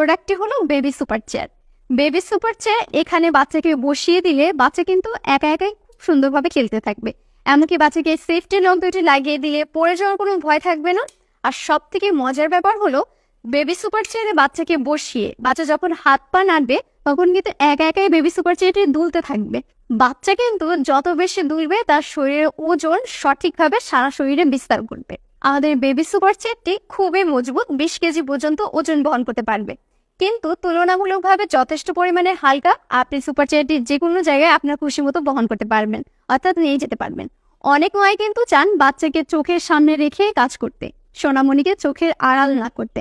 প্রোডাক্টটি হলো baby super chair baby super chair এখানে বাচ্চাকে বসিয়ে দিলে বাচ্চা কিন্তু একা একাই খুব সুন্দরভাবে খেলতে থাকবে। এমনকি বাচ্চাকে সেফটি লক দুটি লাগিয়ে দিলে পড়ে যাওয়ার কোনো ভয় থাকবে না। আর সব থেকে মজার ব্যাপার হলো বেবি সুপার চেয়ারে বাচ্চাকে বসিয়ে বাচ্চা যখন হাত পা নাড়বে, তখন কিন্তু একা একাই বেবি সুপার চেয়ারটি দুলতে থাকবে। বাচ্চা কিন্তু যত বেশি দুলবে, তার শরীরের ওজন সঠিকভাবে সারা শরীরে বিস্তার করবে। আমাদের বেবি সুপার চেয়ারটি খুবই মজবুত, বিশ কেজি পর্যন্ত ওজন বহন করতে পারবে। কিন্তু তুলনামূলকভাবে যথেষ্ট পরিমাণে হালকা আপনি সুপার চেয়ারটি যে কোনো জায়গায় আপনার খুশি মতো বহন করতে পারবেন, অর্থাৎ নিয়ে যেতে পারবেন। অনেক মাই কিন্তু চান বাচ্চাকে চোখের সামনে রেখে কাজ করতে, সোনামণিকে চোখের আড়াল না করতে।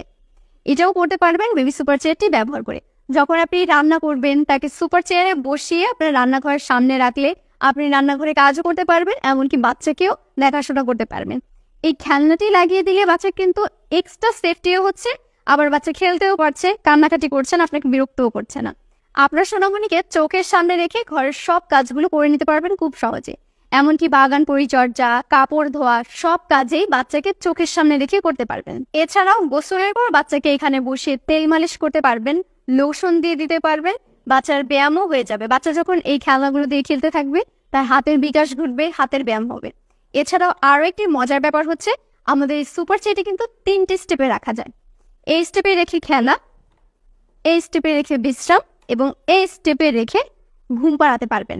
এটাও করতে পারবেন বেবি সুপার চেয়ারটি ব্যবহার করে। যখন আপনি রান্না করবেন, তাকে সুপার চেয়ারে বসিয়ে আপনার রান্নাঘরের সামনে রাখলে আপনি রান্নাঘরে কাজও করতে পারবেন, এমনকি বাচ্চাকেও দেখাশোনা করতে পারবেন। এই খেলনাটি লাগিয়ে দিলে বাচ্চা কিন্তু এক্সট্রা সেফটিও হচ্ছে আবার বাচ্চা খেলতেও পারছে, কান্নাকাটি করছে না, আপনাকে বিরক্তও করছে না। আপনার সোনামণিকে চোখের সামনে রেখে ঘরের সব কাজগুলো করে নিতে পারবেন খুব সহজে। এমনকি বাগান পরিচর্যা, কাপড় ধোয়া, সব কাজেই বাচ্চাকে চোখের সামনে রেখে করতে পারবেন। এছাড়াও গোসলের পর বাচ্চাকে এখানে বসে তেল মালিশ করতে পারবেন, লোশন দিয়ে দিতে পারবেন, বাচ্চার ব্যায়ামও হয়ে যাবে। বাচ্চা যখন এই খেলাগুলো দিয়ে খেলতে থাকবে, তার হাতের বিকাশ ঘটবে, হাতের ব্যায়াম হবে। এছাড়াও আরও একটি মজার ব্যাপার হচ্ছে, আমাদের এই সুপার চেটি কিন্তু তিনটি স্টেপে রাখা যায়। এই স্টেপে রেখে খেলা এই স্টেপে রেখে বিশ্রাম এবং এই স্টেপে রেখে ঘুম পাড়াতে পারবেন।